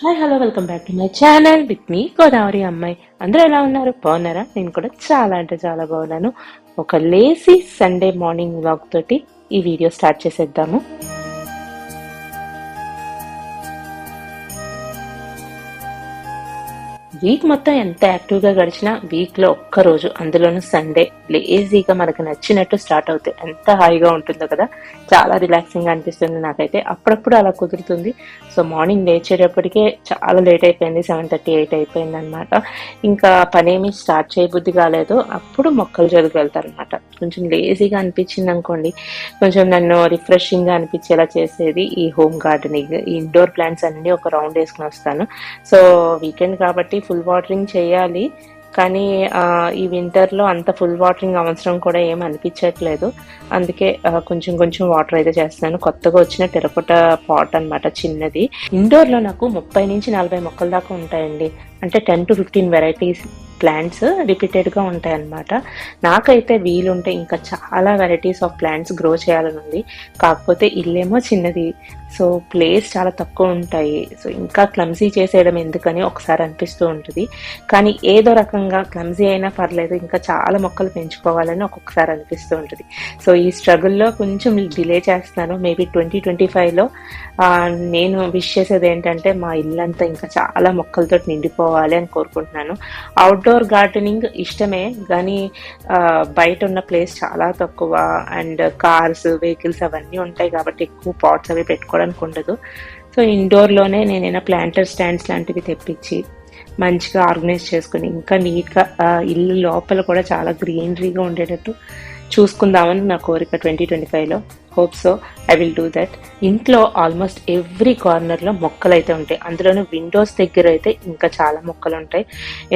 Hi hello welcome back to my channel with me Godavari అమ్మాయి అందరూ ఎలా ఉన్నారు? బాగున్నారా? నేను కూడా చాలా అంటే చాలా బాగున్నాను. ఒక లేసీ సండే మార్నింగ్ వ్లాగ్ తోటి ఈ వీడియో స్టార్ట్ చేసేద్దాము. వీక్ మొత్తం ఎంత యాక్టివ్గా గడిచినా వీక్లో ఒక్క రోజు అందులోనూ సండే లేజీగా మనకు నచ్చినట్టు స్టార్ట్ అవుతాయి ఎంత హాయిగా ఉంటుందో కదా. చాలా రిలాక్సింగ్గా అనిపిస్తుంది నాకైతే. అప్పుడప్పుడు అలా కుదురుతుంది. సో మార్నింగ్ లేచేటప్పటికే చాలా లేట్ అయిపోయింది. సెవెన్ థర్టీ ఎయిట్ అయిపోయింది అనమాట ఇంకా పనేమి స్టార్ట్ చేయబుద్ధి కాలేదు. అప్పుడు మొక్కలు జరుగు వెళ్తారనమాట కొంచెం లేజీగా అనిపించింది అనుకోండి. కొంచెం నన్ను రిఫ్రెషింగ్గా అనిపించేలా చేసేది ఈ హోమ్ గార్డెనింగ్ ఈ ఇండోర్ ప్లాంట్స్ అన్నీ ఒక రౌండ్ వేసుకుని వస్తాను. సో వీకెండ్ కాబట్టి ఫుల్ వాటరింగ్ చేయాలి. కానీ ఈ వింటర్లో అంత ఫుల్ వాటరింగ్ అవసరం కూడా ఏం అనిపించట్లేదు. అందుకే కొంచెం కొంచెం వాటర్ అయితే చేస్తున్నాను. కొత్తగా వచ్చిన టెరకోట పాట్ అనమాట చిన్నది. ఇండోర్లో నాకు ముప్పై నుంచి నలభై మొక్కల దాకా ఉంటాయండి. అంటే ten to fifteen varieties plants రిపీటెడ్గా ఉంటాయి అన్నమాట నాకైతే వీలుంటే ఇంకా చాలా వెరైటీస్ ఆఫ్ ప్లాంట్స్ గ్రో చేయాలని ఉంది కాకపోతే ఇల్లేమో చిన్నది. సో ప్లేస్ చాలా తక్కువ ఉంటాయి. సో ఇంకా క్లమ్సీ చేసేయడం ఎందుకని ఒకసారి అనిపిస్తూ ఉంటుంది. కానీ ఏదో రకంగా క్లమ్జీ అయినా పర్లేదు ఇంకా చాలా మొక్కలు పెంచుకోవాలని ఒక్కొక్కసారి అనిపిస్తూ ఉంటుంది. సో ఈ స్ట్రగుల్లో కొంచెం డిలే చేస్తున్నాను మేబీ ట్వంటీ ట్వంటీ ఫైవ్లో నేను విష్ చేసేది ఏంటంటే మా ఇల్లంతా ఇంకా చాలా మొక్కలతో నిండిపోవాలి అని కోరుకుంటున్నాను అవుట్డోర్ గార్డెనింగ్ ఇష్టమే కానీ బయట ఉన్న ప్లేస్ చాలా తక్కువ. అండ్ కార్స్ వెహికల్స్ అవన్నీ ఉంటాయి కాబట్టి ఎక్కువ పాట్స్ అవి పెట్టుకోవడానికి ఉండదు. సో ఇండోర్లోనే నేనైనా ప్లాంటర్ స్టాండ్స్ లాంటివి తెప్పించి మంచిగా ఆర్గనైజ్ చేసుకుని ఇంకా నీట్గా ఇల్లు లోపల కూడా చాలా గ్రీనరీగా ఉండేటట్టు చూసుకుందామని నా కోరిక ట్వంటీ ట్వంటీ ఫైవ్లో hope so I will do that ఇంట్లో ఆల్మోస్ట్ ఎవ్రీ కార్నర్లో మొక్కలు అయితే ఉంటాయి. అందులోనూ విండోస్ దగ్గర అయితే ఇంకా చాలా మొక్కలు ఉంటాయి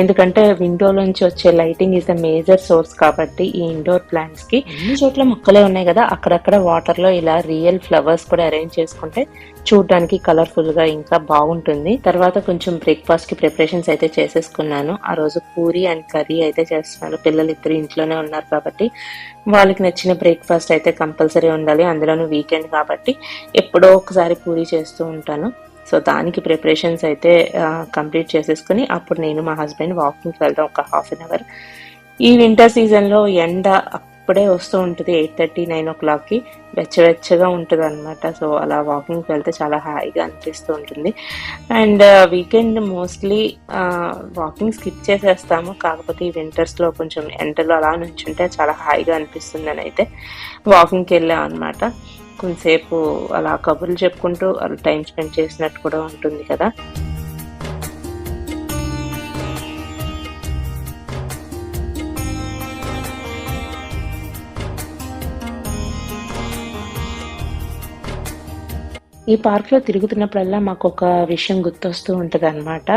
ఎందుకంటే విండోలోంచి వచ్చే lighting is the major source కాబట్టి ఈ ఇండోర్ ప్లాంట్స్కి అన్ని చోట్ల మొక్కలే ఉన్నాయి కదా. అక్కడక్కడ వాటర్లో ఇలా రియల్ ఫ్లవర్స్ కూడా అరేంజ్ చేసుకుంటే చూడడానికి కలర్ఫుల్గా ఇంకా బాగుంటుంది. తర్వాత కొంచెం బ్రేక్ఫాస్ట్కి ప్రిపరేషన్స్ అయితే చేసేసుకున్నాను. ఆ రోజు పూరి అండ్ కర్రీ అయితే చేస్తున్నాను. పిల్లలు ఇద్దరు ఇంట్లోనే ఉన్నారు కాబట్టి వాళ్ళకి నచ్చిన బ్రేక్ఫాస్ట్ అయితే కంపల్సరీ ఉండాలి. అందులోనూ వీకెండ్ కాబట్టి ఎప్పుడో ఒకసారి పూరి చేస్తూ ఉంటాను. సో దానికి ప్రిపరేషన్స్ అయితే కంప్లీట్ చేసేసుకుని అప్పుడు నేను మా హస్బెండ్ వాకింగ్కి వెళ్దాం ఒక హాఫ్ అన్ అవర్ ఈ వింటర్ సీజన్లో ఎండ అప్పుడే వస్తూ ఉంటుంది ఎయిట్ థర్టీ నైన్ ఓ క్లాక్కి. వెచ్చవెచ్చగా ఉంటుంది అనమాట సో అలా వాకింగ్కి వెళ్తే చాలా హాయిగా అనిపిస్తూ ఉంటుంది. And weekend mostly walking skip చేసేస్తాము. కాకపోతే ఈ వింటర్స్లో కొంచెం ఎండలో అలా నుంచుంటే చాలా హాయిగా అనిపిస్తుంది అని అయితే వాకింగ్కి వెళ్ళాం అనమాట కొంతసేపు అలా కబుర్లు చెప్పుకుంటూ అలా టైం స్పెండ్ చేసినట్టు కూడా ఉంటుంది కదా. ఈ పార్క్లో తిరుగుతున్నప్పుడల్లా మాకు ఒక విషయం గుర్తొస్తూ ఉంటుంది అనమాట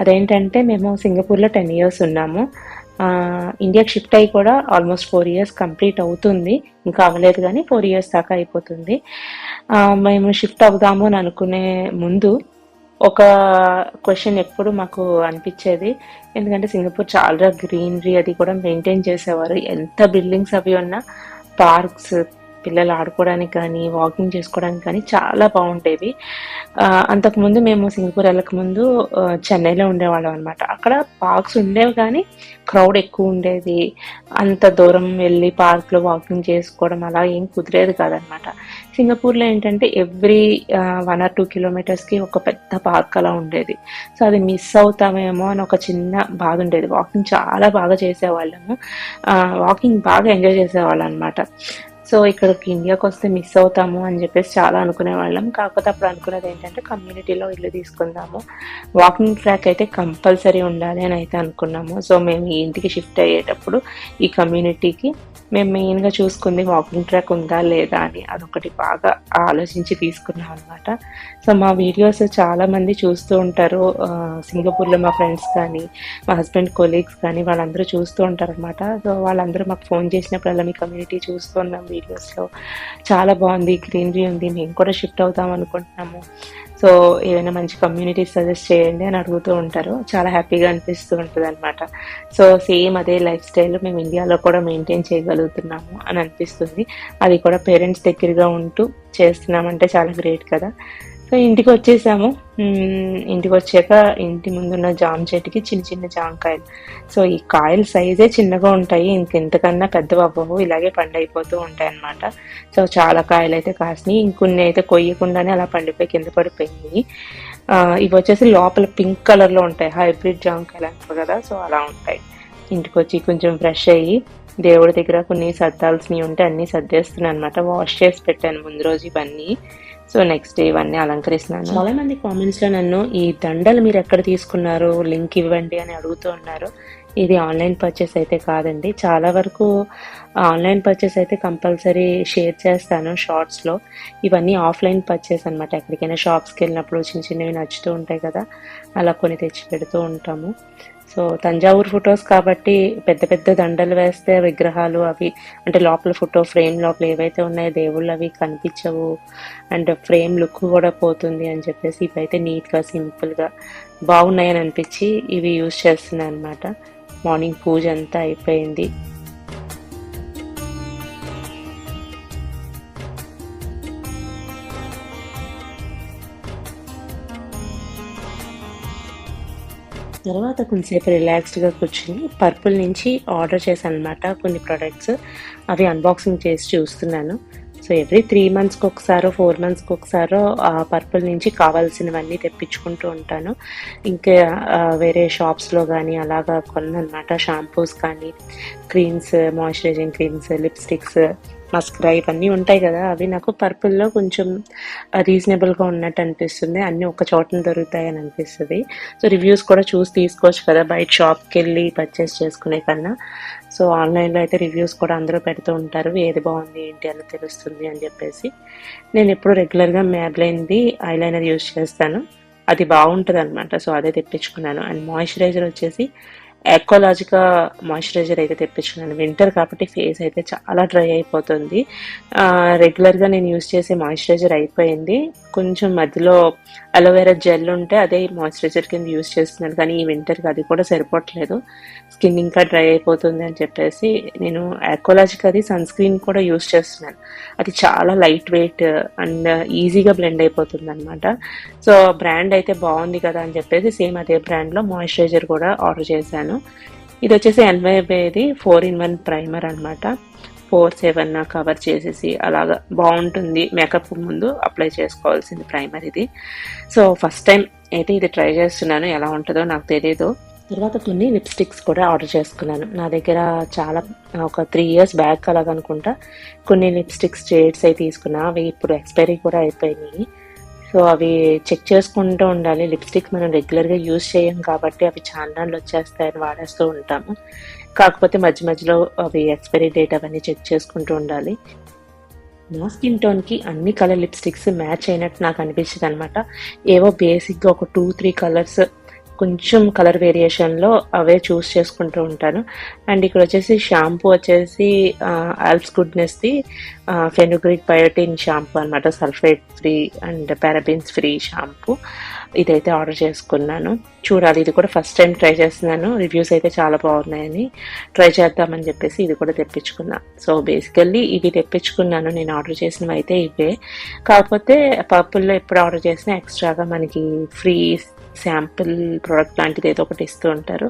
అదేంటంటే మేము సింగపూర్లో టెన్ ఇయర్స్ ఉన్నాము. ఇండియాకి షిఫ్ట్ అయ్యి కూడా ఆల్మోస్ట్ ఫోర్ ఇయర్స్ కంప్లీట్ అవుతుంది. ఇంకా అవ్వలేదు కానీ ఫోర్ ఇయర్స్ దాకా అయిపోతుంది. మేము షిఫ్ట్ అవుదాము అని అనుకునే ముందు ఒక క్వశ్చన్ ఎప్పుడు మాకు అనిపించేది ఎందుకంటే సింగపూర్ చాలా గ్రీనరీ అది కూడా మెయింటైన్ చేసేవారు. ఎంత బిల్డింగ్స్ అవి ఉన్నా పార్క్స్ పిల్లలు ఆడుకోవడానికి కానీ వాకింగ్ చేసుకోవడానికి కానీ చాలా బాగుండేవి. అంతకుముందు మేము సింగపూర్ వెళ్ళకముందు చెన్నైలో ఉండేవాళ్ళం అనమాట అక్కడ పార్క్స్ ఉండేవి కానీ క్రౌడ్ ఎక్కువ ఉండేది. అంత దూరం వెళ్ళి పార్క్లో వాకింగ్ చేసుకోవడం అలా ఏం కుదిరేది కాదనమాట సింగపూర్లో ఏంటంటే ఎవ్రీ వన్ ఆర్ టూ కిలోమీటర్స్కి ఒక పెద్ద పార్క్ అలా ఉండేది. సో అది మిస్ అవుతామేమో అని ఒక చిన్న బాధ ఉండేది. వాకింగ్ చాలా బాగా చేసేవాళ్ళము. వాకింగ్ బాగా ఎంజాయ్ చేసేవాళ్ళం అనమాట సో ఇక్కడికి ఇండియాకి వస్తే మిస్ అవుతాము అని చెప్పేసి చాలా అనుకునే వాళ్ళం. కాకపోతే అప్పుడు అనుకున్నది ఏంటంటే కమ్యూనిటీలో ఇల్లు తీసుకుందాము. వాకింగ్ ట్రాక్ అయితే కంపల్సరీ ఉండాలి అని అయితే అనుకున్నాము. సో మేము ఈ ఇంటికి షిఫ్ట్ అయ్యేటప్పుడు ఈ కమ్యూనిటీకి మేము మెయిన్గా చూసుకుంది వాకింగ్ ట్రాక్ ఉందా లేదా అని అదొకటి బాగా ఆలోచించి తీసుకున్నాం అనమాట సో మా వీడియోస్ చాలామంది చూస్తూ ఉంటారు. సింగపూర్లో మా ఫ్రెండ్స్ కానీ మా హస్బెండ్ కొలీగ్స్ కానీ వాళ్ళందరూ చూస్తూ ఉంటారు అనమాట సో వాళ్ళందరూ మాకు ఫోన్ చేసినప్పుడల్లా మీ కమ్యూనిటీ చూస్తున్నాం వీడియోస్లో. చాలా బాగుంది గ్రీనరీ ఉంది మేము కూడా షిఫ్ట్ అవుతాం అనుకుంటున్నాము. సో ఏదైనా మంచి కమ్యూనిటీ సజెస్ట్ చేయండి అని అడుగుతూ ఉంటారు. చాలా హ్యాపీగా అనిపిస్తూ ఉంటుంది అనమాట సో సేమ్ అదే లైఫ్ స్టైల్ మేము ఇండియాలో కూడా మెయింటైన్ చేయగలుగుతున్నాము అని అనిపిస్తుంది. అది కూడా పేరెంట్స్ దగ్గరగా ఉంటూ చేస్తున్నామంటే చాలా గ్రేట్ కదా. సో ఇంటికి వచ్చేసాము ఇంటికి వచ్చాక ఇంటి ముందున్న జామ చెట్టుకి చిన్న చిన్న జామకాయలు. సో ఈ కాయల సైజే చిన్నగా ఉంటాయి. ఇంకెంతకన్నా పెద్ద అవ్వవు. ఇలాగే పండైపోతూ ఉంటాయి అనమాట సో చాలా కాయలు అయితే కాసినాయి. ఇంకొన్ని అయితే కొయ్యకుండానే అలా పండిపోయి కింద పడిపోయింది ఇవి వచ్చేసి లోపల పింక్ కలర్లో ఉంటాయి. హైబ్రిడ్ జామకాయలు అంటారు కదా సో అలా ఉంటాయి. ఇంటికి వచ్చి కొంచెం ఫ్రెష్ అయ్యి దేవుడి దగ్గర కొన్ని సర్దాల్సినవి ఉంటే అన్ని సర్దేస్తున్నాను అనమాట వాష్ చేసి పెట్టాను ముందు రోజు ఇవన్నీ. సో నెక్స్ట్ డే ఇవన్నీ అలంకరిస్తున్నాను. చాలా మంది కామెంట్స్లో నన్ను ఈ దండలు మీరు ఎక్కడ తీసుకున్నారు? లింక్ ఇవ్వండి అని అడుగుతూ ఉన్నారు. ఇది ఆన్లైన్ పర్చేస్ అయితే కాదండి. చాలా వరకు ఆన్లైన్ పర్చేస్ అయితే కంపల్సరీ షేర్ చేస్తాను షార్ట్స్లో ఇవన్నీ ఆఫ్లైన్ పర్చేస్ అనమాట ఎక్కడికైనా షాప్స్కి వెళ్ళినప్పుడు చిన్న చిన్నవి నచ్చుతూ ఉంటాయి కదా అలా కొన్ని తెచ్చి పెడుతూ ఉంటాము. సో తంజావూరు ఫొటోస్ కాబట్టి పెద్ద పెద్ద దండలు వేస్తే విగ్రహాలు అవి అంటే లోపల ఫోటో ఫ్రేమ్ లోపల ఏవైతే ఉన్నాయో దేవుళ్ళు అవి కనిపించవు. అండ్ ఫ్రేమ్ లుక్ కూడా పోతుంది అని చెప్పేసి ఇవైతే నీట్గా సింపుల్గా బాగున్నాయని అనిపించి ఇవి యూజ్ చేస్తున్నాయి అనమాట మార్నింగ్ పూజ అంతా అయిపోయింది. తర్వాత కొంచెంసేపు రిలాక్స్డ్గా కూర్చుని పర్పుల్ నుంచి ఆర్డర్ చేశాను అనమాట కొన్ని ప్రొడక్ట్స్ అవి అన్బాక్సింగ్ చేసి చూస్తున్నాను. సో ఎవ్రీ త్రీ మంత్స్కి ఒకసారో ఫోర్ మంత్స్కి ఒకసారో ఆ పర్పుల్ నుంచి కావాల్సినవన్నీ తెప్పించుకుంటూ ఉంటాను. ఇంకా వేరే షాప్స్లో కానీ అలాగా కొన్నమాట షాంపూస్ కానీ creams moisturising creams lipsticks mascara ఇవన్నీ ఉంటాయి కదా అవి నాకు పర్పుల్లో కొంచెం రీజనబుల్గా ఉన్నట్టు అనిపిస్తుంది. అన్నీ ఒక చోటన దొరుకుతాయి అని అనిపిస్తుంది. సో రివ్యూస్ కూడా చూసి తీసుకోవచ్చు కదా బయట షాప్కి వెళ్ళి పర్చేస్ చేసుకునే కన్నా. సో ఆన్లైన్లో అయితే రివ్యూస్ కూడా అందరూ పెడుతూ ఉంటారు. ఏది బాగుంది ఏంటి అని తెలుస్తుంది అని చెప్పేసి. నేను ఎప్పుడు రెగ్యులర్గా మ్యాబ్లైన్ది ఐలైనర్ యూజ్ చేస్తాను. అది బాగుంటుంది అనమాట సో అదే తెప్పించుకున్నాను. అండ్ మాయిశ్చరైజర్ వచ్చేసి ఎక్వలాజికా మాయిశ్చరైజర్ అయితే తెప్పించుకున్నాను. వింటర్ కాబట్టి ఫేస్ అయితే చాలా డ్రై అయిపోతుంది. రెగ్యులర్గా నేను యూస్ చేసే మాయిశ్చరైజర్ అయిపోయింది. కొంచెం మధ్యలో అలోవెరా జెల్ ఉంటే అదే మాయిశ్చరైజర్ కింద యూస్ చేస్తున్నాను. కానీ ఈ వింటర్కి అది కూడా సరిపోవట్లేదు. స్కిన్ ఇంకా డ్రై అయిపోతుంది అని చెప్పేసి నేను ఎకోలాజిక్ అది సన్ స్క్రీన్ కూడా యూస్ చేస్తున్నాను. అది చాలా లైట్ వెయిట్ అండ్ ఈజీగా బ్లెండ్ అయిపోతుంది అనమాట సో బ్రాండ్ అయితే బాగుంది కదా అని చెప్పేసి సేమ్ అదే బ్రాండ్లో మాయిశ్చరైజర్ కూడా ఆర్డర్ చేశాను. ఇది వచ్చేసి ఎన్వైబేది ఫోర్ ఇన్ వన్ ప్రైమర్ అనమాట ఫోర్ సెవెన్ కవర్ చేసేసి అలాగా బాగుంటుంది మేకప్ ముందు అప్లై చేసుకోవాల్సింది ప్రైమర్ ఇది. సో ఫస్ట్ టైం అయితే ఇది ట్రై చేస్తున్నాను ఎలా ఉంటుందో నాకు తెలియదు తర్వాత కొన్ని లిప్స్టిక్స్ కూడా ఆర్డర్ చేసుకున్నాను. నా దగ్గర చాలా ఒక త్రీ ఇయర్స్ బ్యాక్ అలాగనుకుంటా కొన్ని లిప్స్టిక్స్ షేడ్స్ అవి తీసుకున్నా అవి ఇప్పుడు ఎక్స్పైరీ కూడా అయిపోయినాయి. సో అవి చెక్ చేసుకుంటూ ఉండాలి. లిప్స్టిక్ మనం రెగ్యులర్గా యూజ్ చేయం కాబట్టి అవి చాలా వచ్చేస్తాయని వాడేస్తూ ఉంటాము. కాకపోతే మధ్య మధ్యలో అవి ఎక్స్పైరీ డేట్ అవన్నీ చెక్ చేసుకుంటూ ఉండాలి. నా స్కిన్ టోన్కి అన్ని కలర్ లిప్స్టిక్స్ మ్యాచ్ అయినట్టు నాకు అనిపించింది అనమాట ఏవో బేసిక్గా ఒక టూ త్రీ కలర్స్ కొంచెం కలర్ వేరియేషన్లో అవే చూస్ చేసుకుంటూ ఉంటాను. అండ్ ఇక్కడ వచ్చేసి షాంపూ వచ్చేసి ఆల్ప్స్ గుడ్నెస్ది ఫెనుగ్రిక్ బయోటిన్ షాంపూ అనమాట sulphate free and parabens free shampoo ఇదైతే ఆర్డర్ చేసుకున్నాను. చూడాలి ఇది కూడా ఫస్ట్ టైం ట్రై చేస్తున్నాను. రివ్యూస్ అయితే చాలా బాగున్నాయని ట్రై చేద్దామని చెప్పేసి ఇది కూడా తెప్పించుకున్నా. సో బేసికల్లీ ఇవి తెప్పించుకున్నాను. నేను ఆర్డర్ చేసినవి అయితే ఇవే. కాకపోతే పర్పుల్లో ఎప్పుడు ఆర్డర్ చేసినా ఎక్స్ట్రాగా మనకి ఫ్రీ శాంపిల్ ప్రోడక్ట్ లాంటిది ఏదో ఒకటి ఇస్తూ ఉంటారు.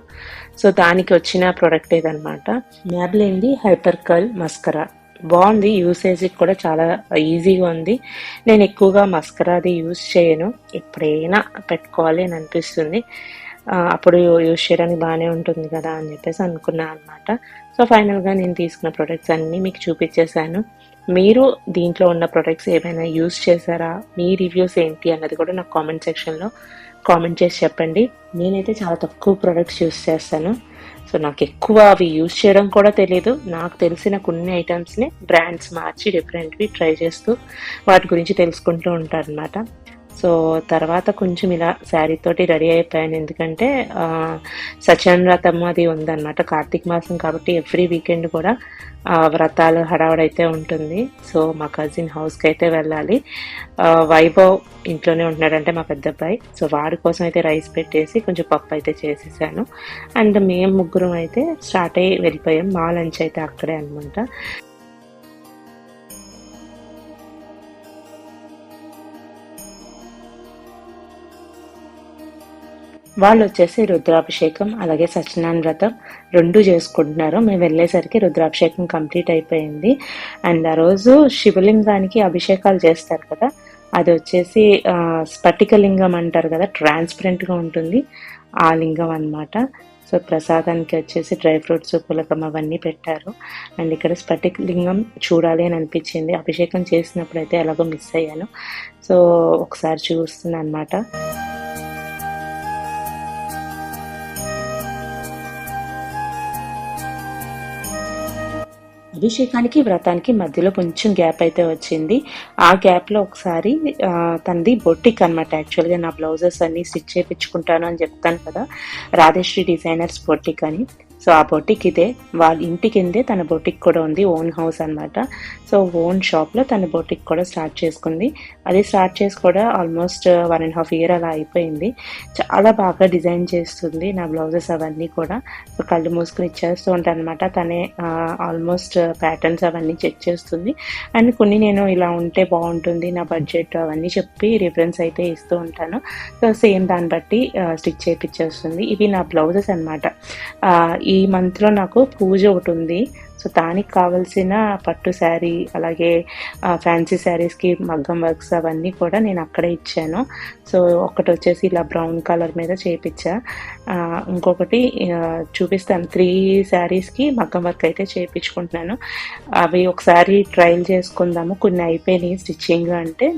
సో దానికి వచ్చిన ప్రోడక్ట్ ఇదనమాట మ్యాబ్లైన్ది హైపర్ కర్ల్ మస్కరా. బాగుంది యూసేజ్కి కూడా చాలా ఈజీగా ఉంది. నేను ఎక్కువగా మస్కరాది యూజ్ చేయను. ఎప్పుడైనా పెట్టుకోవాలి అని అనిపిస్తుంది. అప్పుడు యూజ్ చేయడానికి బాగానే ఉంటుంది కదా అని చెప్పేసి అనుకున్నాను అనమాట సో ఫైనల్గా నేను తీసుకున్న ప్రొడక్ట్స్ అన్నీ మీకు చూపించేశాను. మీరు దీంట్లో ఉన్న ప్రొడక్ట్స్ ఏమైనా యూజ్ చేశారా? మీ రివ్యూస్ ఏంటి అన్నది కూడా నాకు కామెంట్ సెక్షన్లో కామెంట్ చేసి చెప్పండి. నేనైతే చాలా తక్కువ ప్రొడక్ట్స్ యూజ్ చేస్తాను. సో నాకు ఎక్కువ అవి యూజ్ చేయడం కూడా తెలియదు నాకు తెలిసిన కొన్ని ఐటమ్స్ని బ్రాండ్స్ మార్చి డిఫరెంట్వి ట్రై చేస్తూ వాటి గురించి తెలుసుకుంటూ ఉంటాను అనమాట సో తర్వాత కొంచెం ఇలా శారీ తోటి రెడీ అయిపోయాను. ఎందుకంటే సత్యాన్ సత్యనారాయణ వ్రతం అది ఉందన్నమాట. కార్తీక మాసం కాబట్టి ఎవ్రీ వీకెండ్ కూడా వ్రతాలు హడావడైతే ఉంటుంది. సో మా కజిన్ హౌస్కి అయితే వెళ్ళాలి. వైభవ్ ఇంట్లోనే ఉంటున్నాడంటే మా పెద్ద అబ్బాయి. సో వాడి కోసం అయితే రైస్ పెట్టేసి కొంచెం పప్పు అయితే చేసేసాను. అండ్ మేము ముగ్గురం అయితే స్టార్ట్ అయ్యి వెళ్ళిపోయాం. మా లంచ్ అయితే అక్కడే అనమాట వాళ్ళు వచ్చేసి రుద్రాభిషేకం అలాగే సత్యనారాయణ వ్రతం రెండు చేసుకుంటున్నారు. మేము వెళ్ళేసరికి రుద్రాభిషేకం కంప్లీట్ అయిపోయింది. అండ్ ఆ రోజు శివలింగానికి అభిషేకాలు చేస్తారు కదా అది వచ్చేసి స్ఫటికలింగం అంటారు కదా ట్రాన్స్పరెంట్గా ఉంటుంది. ఆ లింగం అన్నమాట. సో ప్రసాదానికి వచ్చేసి డ్రై ఫ్రూట్స్ పులకం అవన్నీ పెట్టారు. అండ్ ఇక్కడ స్ఫటిక లింగం చూడాలి అని అనిపించింది. అభిషేకం చేసినప్పుడు అయితే ఎలాగో మిస్ అయ్యాను. సో ఒకసారి చూస్తున్నాను అనమాట అభిషేకానికి వ్రతానికి మధ్యలో కొంచెం గ్యాప్ అయితే వచ్చింది. ఆ గ్యాప్లో ఒకసారి తనది బొట్టిక్ అనమాట యాక్చువల్గా నా బ్లౌజెస్ అన్ని స్టిచ్ చేయించుకుంటాను అని చెప్తాను కదా. రాధేశ్రీ డిజైనర్స్ బొట్టిక్ అని. సో ఆ బొటిక్ ఇదే వాళ్ళ ఇంటి కిందే తన బొటిక్ కూడా ఉంది ఓన్ హౌస్ అనమాట సో ఓన్ షాప్లో తన బొటిక్ కూడా స్టార్ట్ చేసుకుంది. అది స్టార్ట్ చేసి కూడా almost one and half year అలా అయిపోయింది. చాలా బాగా డిజైన్ చేస్తుంది నా బ్లౌజెస్ అవన్నీ కూడా. సో కళ్ళు మూసుకుని ఇచ్చేస్తూ ఉంటాను అనమాట తనే ఆల్మోస్ట్ ప్యాటర్న్స్ అవన్నీ చెక్ చేస్తుంది. అండ్ కొన్ని నేను ఇలా ఉంటే బాగుంటుంది నా బడ్జెట్ అవన్నీ చెప్పి రిఫరెన్స్ అయితే ఇస్తూ ఉంటాను. సో సేమ్ దాన్ని బట్టి స్టిచ్ చేయించేస్తుంది ఇవి నా బ్లౌజెస్ అనమాట ఈ మంత్లో నాకు పూజ ఒకటి ఉంది. సో దానికి కావాల్సిన పట్టు శారీ అలాగే ఫ్యాన్సీ శారీస్కి మగ్గం వర్క్స్ అవన్నీ కూడా నేను అక్కడే ఇచ్చాను. సో ఒకటి వచ్చేసి ఇలా బ్రౌన్ కలర్ మీద చేయించా ఇంకొకటి చూపిస్తాను. త్రీ శారీస్కి మగ్గం వర్క్ అయితే చేయించుకుంటున్నాను అవి ఒకసారి ట్రయల్ చేసుకుందాము. కొన్ని అయిపోయినాయి. స్టిచ్చింగ్ అంటే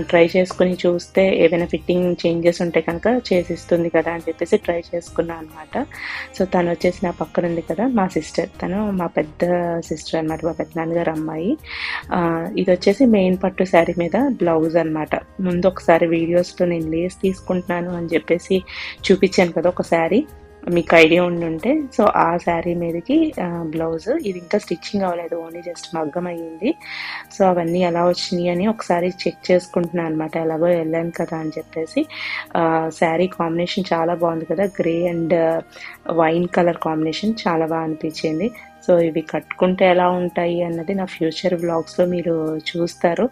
ట్రై చేసుకుని చూస్తే ఏదైనా ఫిట్టింగ్ చేంజెస్ ఉంటే కనుక చేసిస్తుంది కదా అని చెప్పేసి ట్రై చేసుకున్నాను అనమాట సో తను వచ్చేసి నా పక్కన ఉంది కదా మా సిస్టర్ తను మా పెద్ద సిస్టర్ అనమాట మా పెద్ద నాన్నగారు అమ్మాయి. ఇది వచ్చేసి మెయిన్ పట్టు శారీ మీద బ్లౌజ్ అన్నమాట. ముందు ఒకసారి వీడియోస్లో నేను లేస్ తీసుకుంటున్నాను అని చెప్పేసి చూపించాను కదా ఒక శారీ మీకు ఐడియా ఉండుంటే సో ఆ శారీ మీదకి బ్లౌజ్. ఇది ఇంకా స్టిచ్చింగ్ అవ్వలేదు ఓన్లీ జస్ట్ మగ్గం అయ్యింది. సో అవన్నీ ఎలా వచ్చినాయి అని ఒకసారి చెక్ చేసుకుంటున్నాను అనమాట ఎలాగో వెళ్ళాను కదా అని చెప్పేసి. శారీ కాంబినేషన్ చాలా బాగుంది కదా. Grey and wine colour combination చాలా బాగా అనిపించింది. సో ఇవి కట్టుకుంటే ఎలా ఉంటాయి అన్నది నా ఫ్యూచర్ వ్లాగ్స్లో మీరు చూస్తారు.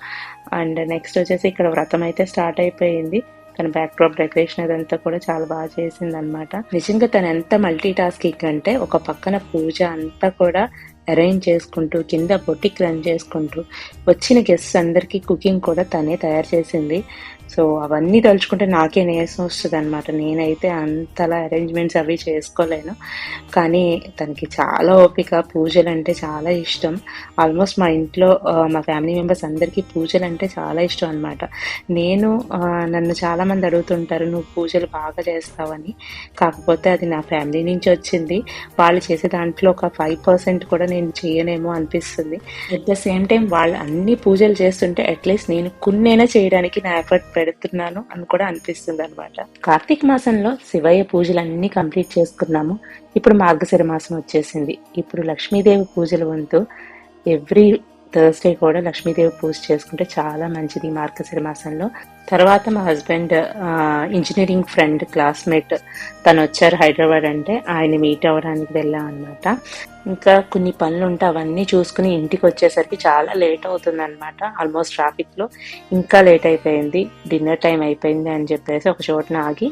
అండ్ నెక్స్ట్ వచ్చేసి ఇక్కడ వ్రతం అయితే స్టార్ట్ అయిపోయింది. తన బ్యాక్ డ్రాప్ డెకరేషన్ అదంతా కూడా చాలా బాగా చేసింది అనమాట నిజంగా తను ఎంత మల్టీ టాస్కింగ్ అంటే ఒక పక్కన పూజ అంతా కూడా అరేంజ్ చేసుకుంటూ కింద బొటిక్ రన్ చేసుకుంటూ వచ్చిన గెస్ట్స్ అందరికీ కుకింగ్ కూడా తనే తయారు చేసింది. సో అవన్నీ తలుచుకుంటే నాకే నీరసం వస్తుంది అనమాట నేనైతే అంతలా అరేంజ్మెంట్స్ అవి చేసుకోలేను. కానీ తనకి చాలా ఓపిక పూజలు అంటే చాలా ఇష్టం. ఆల్మోస్ట్ మా ఇంట్లో మా ఫ్యామిలీ మెంబర్స్ అందరికీ పూజలు అంటే చాలా ఇష్టం అనమాట నేను నన్ను చాలా మంది అడుగుతుంటారు నువ్వు పూజలు బాగా చేస్తావని. కాకపోతే అది నా ఫ్యామిలీ నుంచి వచ్చింది. వాళ్ళు చేసే దాంట్లో ఒక ఫైవ్ పర్సెంట్ కూడా నేను చేయనేమో అనిపిస్తుంది. అట్ ద సేమ్ టైం వాళ్ళు అన్ని పూజలు చేస్తుంటే అట్లీస్ట్ నేను కొన్నైనా చేయడానికి నా ఎఫర్ట్ పెడుతున్నాను అని కూడా అనిపిస్తుంది అనమాట కార్తీక మాసంలో శివయ్య పూజలు అన్ని కంప్లీట్ చేసుకున్నాము. ఇప్పుడు మార్గశిర మాసం వచ్చేసింది. ఇప్పుడు లక్ష్మీదేవి పూజలు వంతు ఎవ్రీ థర్స్డే కూడా లక్ష్మీదేవి పూజ చేసుకుంటే చాలా మంచిది మార్గశిర మాసంలో. తర్వాత మా హస్బెండ్ ఇంజనీరింగ్ ఫ్రెండ్ క్లాస్మేట్ తను వచ్చారు హైదరాబాద్ అంటే ఆయన మీట్ అవ్వడానికి వెళ్ళాం అనమాట ఇంకా కొన్ని పనులు ఉంటే అవన్నీ చూసుకుని ఇంటికి వచ్చేసరికి చాలా లేట్ అవుతుంది అనమాట ఆల్మోస్ట్ ట్రాఫిక్లో ఇంకా లేట్ అయిపోయింది. డిన్నర్ టైం అయిపోయింది అని చెప్పేసి ఒక చోటన ఆగి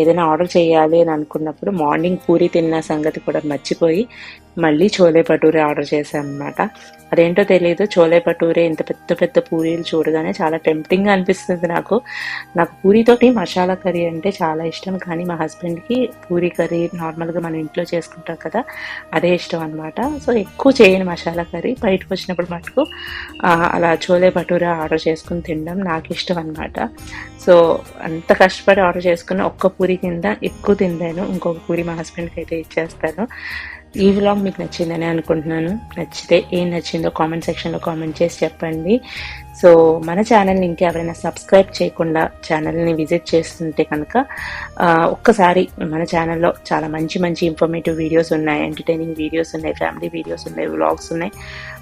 ఏదైనా ఆర్డర్ చేయాలి అని అనుకున్నప్పుడు మార్నింగ్ పూరి తిన్న సంగతి కూడా మర్చిపోయి మళ్ళీ చోలే భటూరే ఆర్డర్ చేశాను అనమాట అదేంటో తెలియదు చోలే భటూరే ఇంత పెద్ద పెద్ద పూరీలు చూడగానే చాలా టెంప్టింగ్ అనిపిస్తుంది. నాకు. నాకు పూరితోటి మసాలా కర్రీ అంటే చాలా ఇష్టం. కానీ మా హస్బెండ్కి పూరి కర్రీ నార్మల్గా మన ఇంట్లో చేసుకుంటాం కదా అదే ఇష్టం అనమాట సో ఎక్కువ చేయను మసాలా కర్రీ. బయటకు వచ్చినప్పుడు మటుకు అలా చోలే భటూరా ఆర్డర్ చేసుకుని తినడం నాకు ఇష్టం అనమాట సో అంత కష్టపడి ఆర్డర్ చేసుకుని ఒక్క పూరి కింద ఎక్కువ తిందాను ఇంకొక పూరి మా హస్బెండ్కి అయితే ఇచ్చేస్తాను. ఈ వ్లాగ్ మీకు నచ్చిందని అనుకుంటున్నాను. నచ్చితే ఏం నచ్చిందో కామెంట్ సెక్షన్లో కామెంట్ చేసి చెప్పండి. సో మన ఛానల్ని ఇంకెవరైనా సబ్స్క్రైబ్ చేయకుండా ఛానల్ని విజిట్ చేస్తుంటే కనుక ఒక్కసారి మన ఛానల్లో చాలా మంచి మంచి ఇన్ఫర్మేటివ్ వీడియోస్ ఉన్నాయి. ఎంటర్టైనింగ్ వీడియోస్ ఉన్నాయి ఫ్యామిలీ వీడియోస్ ఉన్నాయి వ్లాగ్స్ ఉన్నాయి.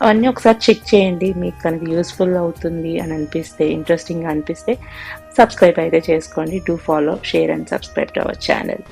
అవన్నీ ఒకసారి చెక్ చేయండి. మీకు కనుక యూస్ఫుల్ అవుతుంది అని అనిపిస్తే ఇంట్రెస్టింగ్గా అనిపిస్తే సబ్స్క్రైబ్ అయితే చేసుకోండి. Do follow share and subscribe to our channel